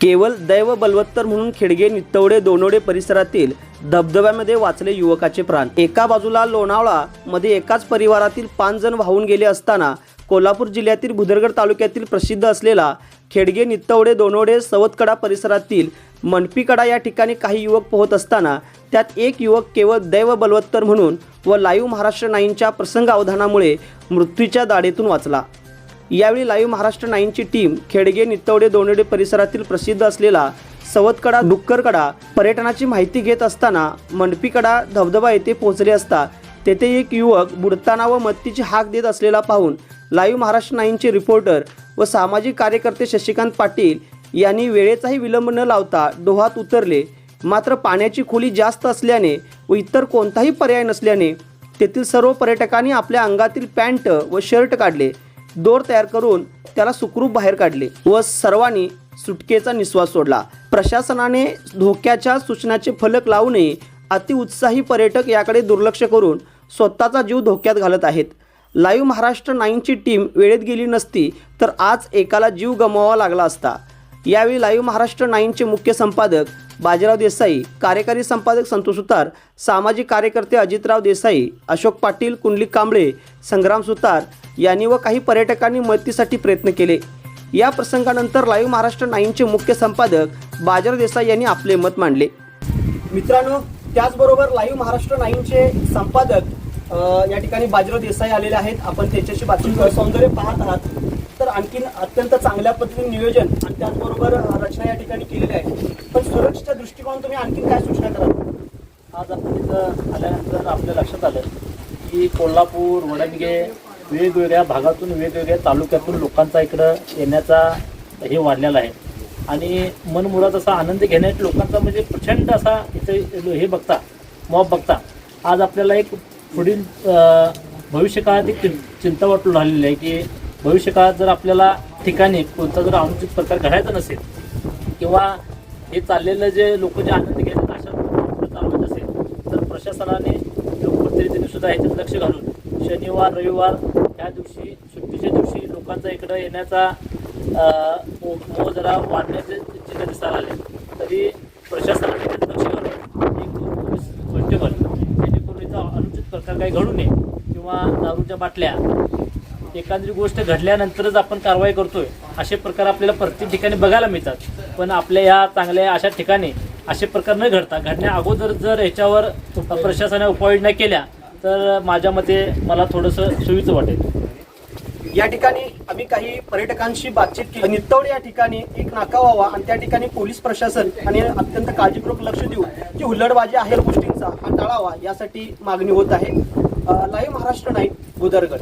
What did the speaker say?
केवळ दैव बलवत्तर म्हणून खेडगे नित्तवडे दोनोडे परिसरातील धबधब्यामध्ये वाचले युवकाचे प्राण. एका बाजूला लोणावळा मध्ये एकाच परिवारातील पाच जण वाहून गेले असताना कोल्हापूर जिल्ह्यातील भुदरगड तालुक्यातील प्रसिद्ध असलेला खेडगे नित्तवडे दोनोडे सवतकडा परिसरातील मनपीकडा या ठिकाणी काही युवक पोहत असताना त्यात एक युवक केवळ दैव बलवत्तर म्हणून व लाईव्ह महाराष्ट्र नाईनच्या प्रसंग अवधानामुळे मृत्यूच्या दाढेतून वाचला. यावेळी लाईव्ह महाराष्ट्र नाईनची टीम खेडगे नित्तवडे दोनडे परिसरातील प्रसिद्ध असलेला सवतकडा डुक्करकडा पर्यटनाची माहिती घेत असताना मंडपीकडा धबधबा येथे पोहोचले असता तेथे एक युवक बुडताना व मत्तीची हाक देत असलेला पाहून लाईव्ह महाराष्ट्र नाईनचे रिपोर्टर व सामाजिक कार्यकर्ते शशिकांत पाटील यांनी वेळेचाही विलंब न लावता डोहात उतरले. मात्र पाण्याची खोली जास्त असल्याने व इतर कोणताही पर्याय नसल्याने तेथील सर्व पर्यटकांनी आपल्या अंगातील पॅन्ट व शर्ट काढले. दोर तयार करून त्याला सुखरूप बाहेर काढले व सर्वांनी सुटकेचा निश्वास सोडला. प्रशासनाने धोक्याच्या सूचनाचे फलक लावू नये अतिउत्साही पर्यटक याकडे दुर्लक्ष करून स्वतःचा जीव धोक्यात घालत आहेत. लाईव्ह महाराष्ट्र नाईनची टीम वेळेत गेली नसती तर आज एकाला जीव गमवावा लागला असता. यावेळी लाईव्ह महाराष्ट्र नाईनचे मुख्य संपादक बाजीराव देसाई कार्यकारी संपादक संतोष सुतार सामाजिक कार्यकर्ते अजितराव देसाई अशोक पाटील कुंडलिक कांबळे संग्राम सुतार यांनी व काही पर्यटकांनी मदतीसाठी प्रयत्न केले. या प्रसंगानंतर लाईव्ह महाराष्ट्र नाईनचे मुख्य संपादक बाजीराव देसाई यांनी आपले मत मांडले. मित्रांनो त्याचबरोबर लाईव्ह महाराष्ट्र नाईनचे संपादक या ठिकाणी बाजीराव देसाई आलेले आहेत. आपण त्याच्याशी बातमी सौंदर्य पाहत आहात. तर आणखीन अत्यंत चांगल्या पद्धतीने नियोजन आणि त्याचबरोबर रचना या ठिकाणी केलेली आहे सुरक्षेच्या दृष्टिकोन तुम्ही आणखी काय सूचना कराल? आज आपण इथं आल्यानंतर आपल्या लक्षात आलं की कोल्हापूर वडणगे वेगवेगळ्या भागातून वेगवेगळ्या तालुक्यातून लोकांचा इकडं येण्याचा हे वाढलेला आहे. आणि मनमुरात असा आनंद घेण्यात लोकांचा म्हणजे प्रचंड असा इथं हे बघता मॉब बघता. आज आपल्याला एक पुढील भविष्यकाळात एक चिं- चिंता वाटू राहिलेली आहे की भविष्यकाळात जर आपल्याला ठिकाणी कोणता जर अनुचित प्रकार घडायचा नसेल किंवा हे चाललेलं जे लोक जे आनंद घेतात अशा चालवत असेल तर प्रशासनाने योग्य सुद्धा ह्याच्यात लक्ष घालून शनिवार रविवार ह्या दिवशी सुट्टीच्या दिवशी लोकांचा इकडं येण्याचा मोह जरा वाढण्याचे चित्र दिसायला आले तरी प्रशासनाने लक्ष घालून एक पोलीस कॉन्स्टेबल जेणेकरून इथं अनुचित प्रकार काही घडू नये किंवा दारूच्या बाटल्या एखादी गोष्ट घडल्यानंतरच आपण कारवाई करतोय असे प्रकार आपल्याला प्रत्येक ठिकाणी बघायला मिळतात. पण आपल्या या चांगल्या अशा ठिकाणी असे प्रकार न घडता घडण्या अगोदर जर याच्यावर प्रशासनाने उपाययोजना केल्या तर माझ्या मते मला थोडंसं सोयीचं वाटेल. या ठिकाणी आम्ही काही पर्यटकांशी बातचीत केली. नित्तवडे या ठिकाणी एक नाका व्हावा आणि त्या ठिकाणी पोलीस प्रशासन आणि अत्यंत काळजीपूर्वक लक्ष देऊ की हुल्लडबाजी आहे गोष्टींचा हा टाळावा यासाठी मागणी होत आहे. Live Maharashtra night Bhudargad